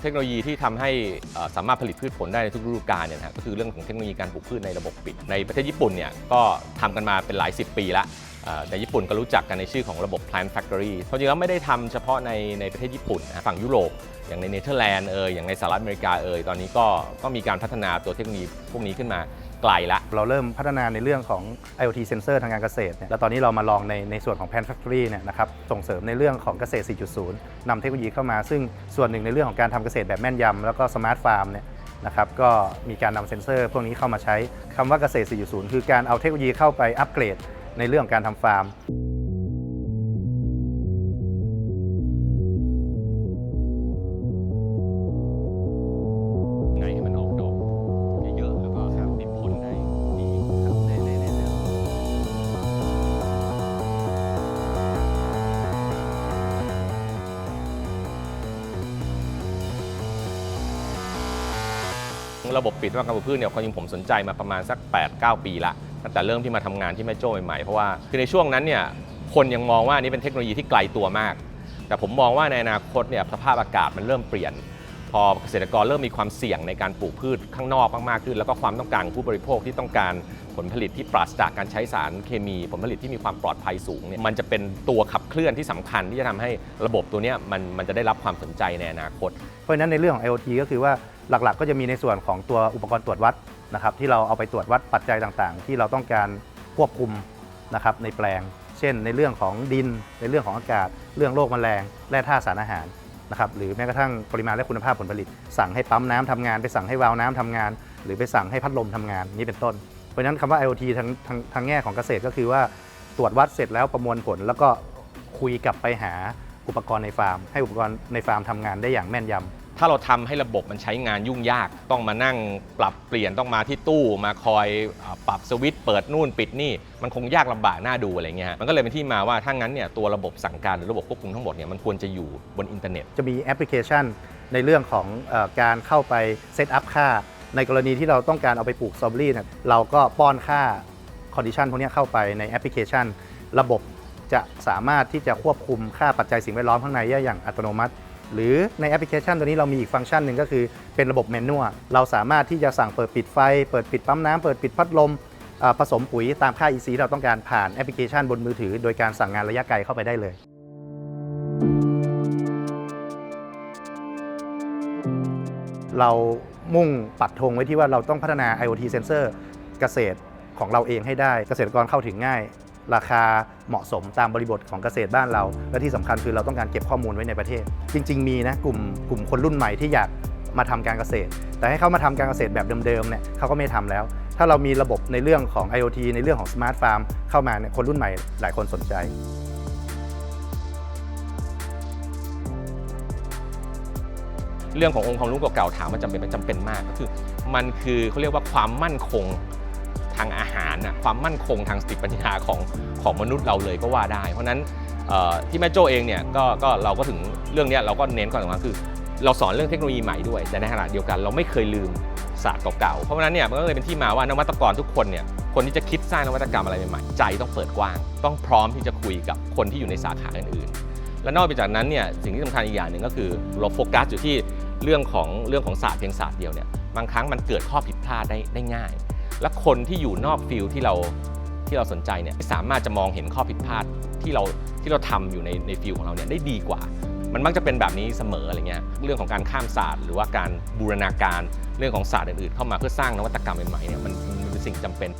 เทคโนโลยีที่ทำให้สามารถผลิตพืชผลได้ในทุกฤดูกาลเนี่ยนะก็คือเรื่องของเทคโนโลยีการปลูกพืชในระบบปิด ในประเทศญี่ปุ่นเนี่ยก็ทำกันมาเป็นหลายสิบปีละเอ่อในญี่ปุ่นก็รู้จักกันในชื่อของระบบ Plant Factory เพราะจริงแล้วไม่ได้ทำเฉพาะในในประเทศญี่ปุ่นนะฝั่งยุโรป อย่างในเนเธอร์แลนด์เอออย่างในสหรัฐอเมริกาเออตอนนี้ก็ก็มีการพัฒนาตัวเทคโนโลยีพวกนี้ขึ้นมา ไกลละ เราเริ่มพัฒนาในเรื่องของ IoT sensor ทางการเกษตรเนี่ยแล้วตอนนี้เรามาลองในในส่วนของ Pan Factory เนี่ยนะครับส่งเสริมในเรื่องของเกษตร 4.0 นำเทคโนโลยีเข้ามา ซึ่งส่วนหนึ่งในเรื่องของการทำเกษตรแบบแม่นยำแล้วก็สมาร์ทฟาร์มเนี่ยนะครับก็มีการนำเซ็นเซอร์พวกนี้เข้ามาใช้คำว่าเกษตร 4.0 คือการเอาเทคโนโลยีเข้าไปอัปเกรดในเรื่องของการทำฟาร์ม ระบบปิดว่าการปลูกพืชเนี่ยความจริงผมสนใจมาประมาณสัก 8-9 ปีละตั้งแต่เริ่มที่มาทำงานที่แม่โจ้ใหม่ๆเพราะว่าคือในช่วงนั้นเนี่ยคนยังมองว่านี่เป็นเทคโนโลยีที่ไกลตัวมาก แต่ผมมองว่าในอนาคตเนี่ยสภาพอากาศมันเริ่มเปลี่ยน พอเกษตรกรเริ่มมีความเสี่ยงในการปลูกพืชข้างนอกมากๆขึ้น แล้วก็ความต้องการผู้บริโภคที่ต้องการผลผลิตที่ปราศจากการใช้สารเคมี ผลผลิตที่มีความปลอดภัยสูงเนี่ยมันจะเป็นตัวขับเคลื่อนที่สำคัญที่จะทำให้ระบบตัวนี้มันมันจะได้รับความสนใจในอนาคต เพราะฉะนั้นในเรื่องของ IoT ก็คือว่า หลักๆ ก็จะมีในส่วนของตัวอุปกรณ์ตรวจวัดนะครับที่เราเอาไปตรวจวัดปัจจัยต่างๆ ที่เราต้องการควบคุมนะครับในแปลง เช่น ในเรื่องของดิน ในเรื่องของอากาศ เรื่องโรคแมลงแร่ธาตุสารอาหารนะครับหรือแม้กระทั่งปริมาณและคุณภาพผลผลิต สั่งให้ปั๊มน้ำทำงาน ไปสั่งให้วาล์วน้ำทำงาน หรือไปสั่งให้พัดลมทำงานนี่เป็นต้น เพราะฉะนั้นคำว่า IoT ทางทางทางแง่ของเกษตรก็คือว่าตรวจวัดเสร็จแล้วประมวลผล แล้วก็คุยกลับไปหาอุปกรณ์ในฟาร์ม ให้อุปกรณ์ในฟาร์มทำงานได้อย่างแม่นยำ ถ้าเราทำให้ระบบมันใช้งานยุ่งยาก ต้องมานั่งปรับเปลี่ยนต้องมาที่ตู้มาคอยปรับสวิตช์เปิดนู่นปิดนี่ มันคงยากลำบากน่าดูอะไรเงี้ยมันก็เลยเป็นที่มาว่าถ้างั้นเนี่ยตัวระบบสั่งการหรือระบบควบคุมทั้งหมดเนี่ยมันควรจะอยู่บนอินเทอร์เน็ต จะมีแอปพลิเคชันในเรื่องของอการเข้าไปเซตอัพค่า ในกรณีที่เราต้องการเอาไปปลูกสตรอเบอรี่เนี่ยเราก็ป้อนค่าคอนดิชันพวกนี้เข้าไปในแอปพลิเคชัน ระบบจะสามารถที่จะควบคุมค่าปัจจัยสิ่งแวดล้อมข้างในได้อย่างอัตโนมัติ หรือในแอปพลิเคชันตัวนี้เรามีอีกฟังก์ชันหนึ่งก็คือเป็นระบบแมนนวลเราสามารถที่จะสั่งเปิดปิดไฟ เปิดปิดปั๊มน้ำเปิดปิดพัดลมผสมปุ๋ยตามค่า EC ที่เราต้องการผ่านแอปพลิเคชันบนมือถือ โดยการสั่งงานระยะไกลเข้าไปได้เลยเรามุ่งปักธงไว้ที่ว่าเราต้องพัฒนา IoT sensor เกษตรของเราเองให้ได้ เกษตรกรเข้าถึงง่าย ราคาเหมาะสมตามบริบทของเกษตรบ้านเรา และที่สำคัญคือเราต้องการเก็บข้อมูลไว้ในประเทศ จริง ๆ มีนะกลุ่มกลุ่มคนรุ่นใหม่ที่อยากมาทำการเกษตร แต่ให้เขามาทำการเกษตรแบบเดิมๆเนี่ยเขาก็ไม่ทำแล้ว ถ้าเรามีระบบในเรื่องของ IoT ในเรื่องของ Smart Farm เข้ามาเนี่ยคนรุ่นใหม่หลายคนสนใจเรื่องขององค์ความรู้เก่าๆถามมันจำเป็นมันจำเป็นมากก็คือ มันคือเขาเรียกว่าความมั่นคง ทางอาหารน่ะความมั่นคงทางสติปัญญาของของมนุษย์เราเลยก็ว่าได้ เพราะนั้นที่แม่โจเองเนี่ยก็ก็เราก็ถึงเรื่องนี้เราก็เน้นก่อนว่าคือ เราสอนเรื่องเทคโนโลยีใหม่ด้วยแต่ในขณะเดียวกันเราไม่เคยลืมศาสตร์เก่าๆ เพราะฉะนั้นเนี่ยมันก็เลยเป็นที่มาว่านวัตกรทุกคนเนี่ยคนที่จะคิดสร้างนวัตกรรมอะไรใหม่ๆใจต้องเปิดกว้าง ต้องพร้อมที่จะคุยกับคนที่อยู่ในสาขาอื่นๆ และนอกไปจากนั้นเนี่ยสิ่งที่สำคัญอีกอย่างหนึ่งก็คือเราโฟกัสอยู่ที่เรื่องของเรื่องของศาสตร์เพียงศาสตร์เดียวเนี่ยบางครั้งมันเกิดข้อผิดพลาดได้ได้ง่าย และคนที่อยู่นอกฟิลที่เราที่เราสนใจเนี่ยสามารถจะมองเห็นข้อผิดพลาดที่เราที่เราทำอยู่ในในฟิลของเราเนี่ยได้ดีกว่า มันมักจะเป็นแบบนี้เสมออะไรเงี้ยเรื่องของการข้ามศาสตร์ หรือว่าการบูรณาการเรื่องของศาสตร์อื่นๆ เข้ามาเพื่อสร้างนวัตกรรมใหม่ๆเนี่ยมันมันเป็นสิ่งจำเป็น